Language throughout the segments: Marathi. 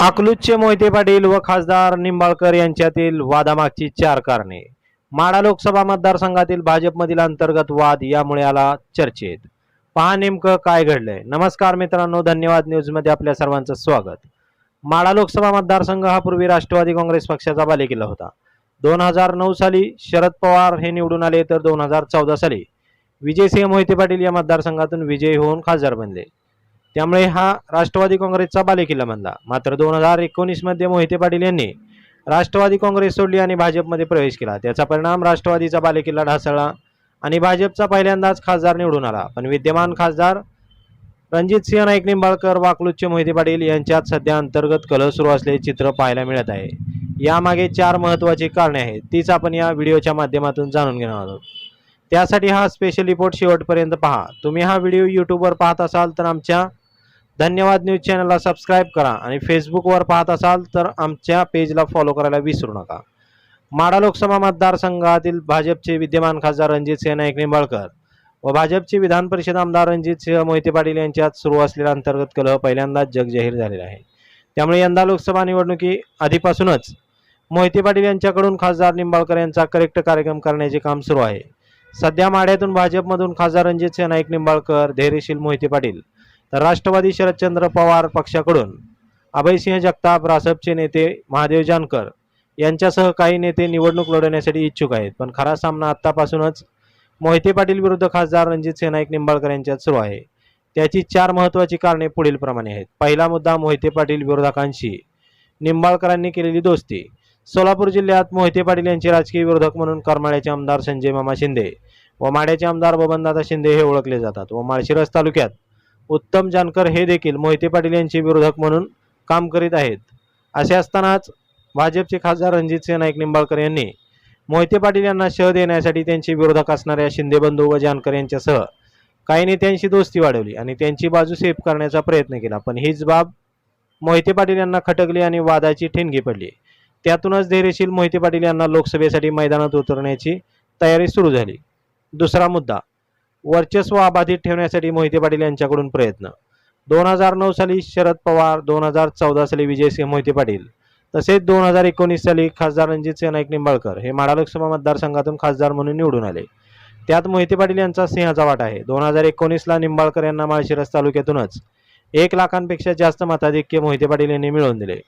अकलूजचे मोहिते पाटील व खासदार निंबाळकर यांच्यातील वादामागची चार कारणे. माडा लोकसभा मतदारसंघातील भाजपमधील अंतर्गत वाद यामुळे आला चर्चेत. पहा नेमकं काय घडलंय. नमस्कार मित्रांनो धन्यवाद न्यूजमध्ये आपल्या सर्वांचं स्वागत. माडा लोकसभा मतदारसंघ हा पूर्वी राष्ट्रवादी काँग्रेस पक्षाचा बालेकिल्ला होता. दोन हजार नऊ साली शरद पवार हे निवडून आले तर दोन हजार चौदा साली विजयसिंह मोहिते पाटील या मतदारसंघातून विजयी होऊन खासदार बनले. त्यामुळे हा राष्ट्रवादी काँग्रेसचा बालेकिल्ला बनला. मात्र दोन हजार एकोणीसमध्ये मोहिते पाटील यांनी राष्ट्रवादी काँग्रेस सोडली आणि भाजपमध्ये प्रवेश केला. त्याचा परिणाम राष्ट्रवादीचा बालेकिल्ला ढासळला आणि भाजपचा पहिल्यांदाच खासदार निवडून आला. पण विद्यमान खासदार रणजित सिंह नाईक निंबाळकर वाकलूजचे मोहिते पाटील यांच्यात सध्या अंतर्गत कलह सुरू असलेले चित्र पाहायला मिळत आहे. यामागे चार महत्त्वाची कारणे आहेत. तीच आपण या व्हिडिओच्या माध्यमातून जाणून घेणार आहोत. त्यासाठी हा स्पेशल रिपोर्ट शेवटपर्यंत पहा. तुम्ही हा व्हिडिओ यूट्यूबवर पाहत असाल तर आमच्या धन्यवाद न्यूज चॅनलला सबस्क्राईब करा आणि फेसबुकवर पाहत असाल तर आमच्या पेजला फॉलो करायला विसरू नका. माडा लोकसभा मतदारसंघातील भाजपचे विद्यमान खासदार रणजित सिंह नाईक निंबाळकर व भाजपचे विधान परिषद आमदार रणजित सिंह मोहिते पाटील यांच्यात सुरू असलेला अंतर्गत कलह पहिल्यांदाच जगजाहीर झालेला आहे. त्यामुळे यंदा लोकसभा निवडणुकी आधीपासूनच मोहिते पाटील यांच्याकडून खासदार निंबाळकर यांचा करेक्ट कार्यक्रम करण्याचे काम सुरू आहे. सध्या माड्यातून भाजपमधून खासदार रणजित सिंह नाईक निंबाळकर धैर्यशील मोहिते पाटील तर राष्ट्रवादी शरदचंद्र पवार पक्षाकडून अभयसिंह जगताप रासपचे नेते महादेव जानकर यांच्यासह काही नेते निवडणूक लढवण्यासाठी इच्छुक आहेत. पण खरा सामना आत्तापासूनच मोहिते पाटील विरुद्ध खासदार रणजित सिंह निंबाळकर यांच्यात सुरू आहे. त्याची चार महत्त्वाची कारणे पुढीलप्रमाणे आहेत. पहिला मुद्दा मोहिते पाटील विरोधकांशी निंबाळकरांनी केलेली दोस्ती. सोलापूर जिल्ह्यात मोहिते पाटील यांचे राजकीय विरोधक म्हणून करमाळ्याचे आमदार संजय मामा शिंदे व माड्याचे आमदार बबनदादा शिंदे हे ओळखले जातात व माळशिरस तालुक्यात उत्तम जानकर हे देखील मोहिते पाटील यांचे विरोधक म्हणून काम करीत आहेत. असे असतानाच भाजपचे खासदार रणजितसिंह नाईक निंबाळकर यांनी मोहिते पाटील यांना शह देण्यासाठी त्यांचे विरोधक असणाऱ्या शिंदे बंधू व जानकर यांच्यासह काही नेत्यांशी दोस्ती वाढवली आणि त्यांची बाजू सेफ करण्याचा प्रयत्न केला. पण हीच बाब मोहिते पाटील यांना खटकली आणि वादाची ठिणगी पडली. त्यातूनच धैर्यशील मोहिते पाटील यांना लोकसभेसाठी मैदानात उतरण्याची तयारी सुरू झाली. दुसरा मुद्दा वर्चस्व अबाधित ठेवण्यासाठी मोहिते पाटील यांच्याकडून प्रयत्न. दोन हजार नऊ साली शरद पवार दोन हजार चौदा साली विजयसिंह मोहिते पाटील तसेच दोन हजार एकोणीस साली खासदार रणजितसिंह नाईक निंबाळकर हे माडा लोकसभा मतदारसंघातून खासदार म्हणून निवडून आले. त्यात मोहिते पाटील यांचा सिंहाचा वाटा आहे. दोन हजार एकोणीसला निंबाळकर यांना माळशिरस तालुक्यातूनच एक लाखांपेक्षा जास्त मताधिक्य मोहिते पाटील यांनी मिळवून दिले.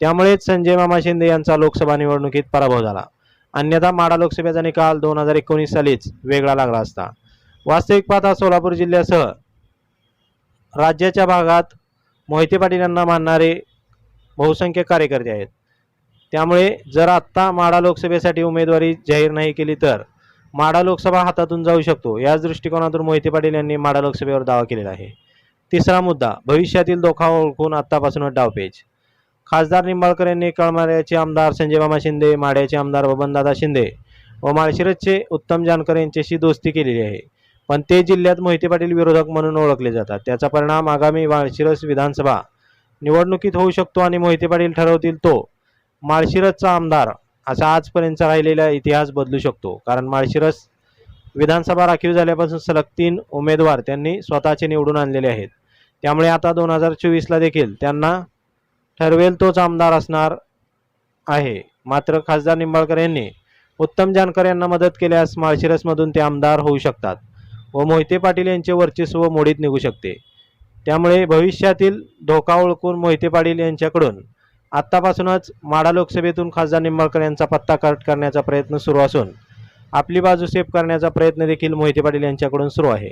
त्यामुळेच संजय मामा शिंदे यांचा लोकसभा निवडणुकीत पराभव झाला. अन्यथा माडा लोकसभेचा निकाल दोन हजार एकोणीस सालीच वेगळा लागला असता. वास्तविक पाहता सोलापूर जिल्ह्यासह राज्याच्या भागात मोहिते पाटील यांना मानणारे बहुसंख्य कार्यकर्ते आहेत. त्यामुळे जर आत्ता माडा लोकसभेसाठी उमेदवारी जाहीर नाही केली तर माडा लोकसभा हातातून जाऊ शकतो. याच दृष्टिकोनातून मोहिते पाटील यांनी माडा लोकसभेवर दावा केलेला आहे. तिसरा मुद्दा भविष्यातील धोका ओळखून आत्तापासूनच डावपेच खासदार निंबाळकर यांनी कळमाऱ्याचे आमदार संजयमामा शिंदे माड्याचे आमदार बबनदादा शिंदे व माळशिरसचे उत्तम जानकर यांच्याशी दोस्ती केलेली आहे. पण ते जिल्ह्यात मोहिते पाटील विरोधक म्हणून ओळखले जातात. त्याचा परिणाम आगामी माळशिरस विधानसभा निवडणुकीत होऊ शकतो आणि मोहिते पाटील ठरवतील तो. माळशिरसचा आमदार असा आजपर्यंतचा राहिलेला इतिहास बदलू शकतो. कारण माळशिरस विधानसभा राखीव झाल्यापासून सलग तीन उमेदवार त्यांनी स्वतःचे निवडून आणलेले आहेत. त्यामुळे आता दोन हजार चोवीसला देखील त्यांना ठरवेल तोच आमदार असणार आहे. मात्र खासदार निंबाळकर यांनी उत्तम जानकर यांना मदत केल्यास माळशिरसमधून ते आमदार होऊ शकतात. व मोहिते पाटील यांचे वर्चस्व मोडीत निघू शकते. त्यामुळे भविष्यातील धोका ओळखून मोहिते पाटील यांच्याकडून आत्तापासूनच माडा लोकसभेतून खासदार निंबाळकर यांचा पत्ता कट करण्याचा प्रयत्न सुरू असून आपली बाजू सेफ करण्याचा प्रयत्न देखील मोहिते पाटील यांच्याकडून सुरू आहे.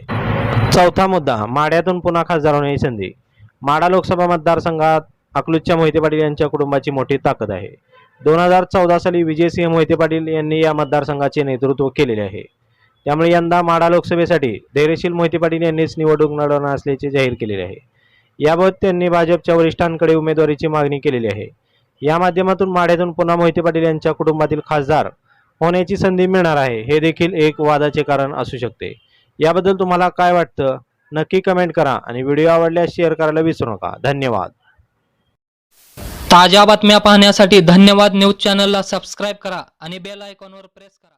चौथा मुद्दा माड्यातून पुन्हा खासदार होण्याची संधी. माडा लोकसभा मतदारसंघात अकलूजच्या मोहिते पाटील यांच्या कुटुंबाची मोठी ताकद आहे. दोन हजार चौदा साली विजयसिंह मोहिते पाटील यांनी या मतदारसंघाचे नेतृत्व केलेले आहे. त्यामुळे यंदा माडा लोकसभेसाठी धैर्यशील मोहिते पाटील यांनीच निवडणूक लढवणार असल्याचे जाहीर केलेले आहे. याबाबत त्यांनी भाजपच्या वरिष्ठांकडे उमेदवारीची मागणी केलेली आहे. या माध्यमातून माढ्यातून पुन्हा मोहिते पाटील यांच्या कुटुंबातील खासदार होण्याची संधी मिळणार आहे हे देखील एक वादाचे कारण असू शकते. याबद्दल तुम्हाला काय वाटतं? नक्की कमेंट करा आणि व्हिडिओ आवडल्यास शेअर करायला विसरू नका. धन्यवाद. ताज्या बातम्या पाहण्यासाठी धन्यवाद न्यूज चॅनलला सबस्क्राईब करा आणि बेल आयकॉनवर प्रेस करा.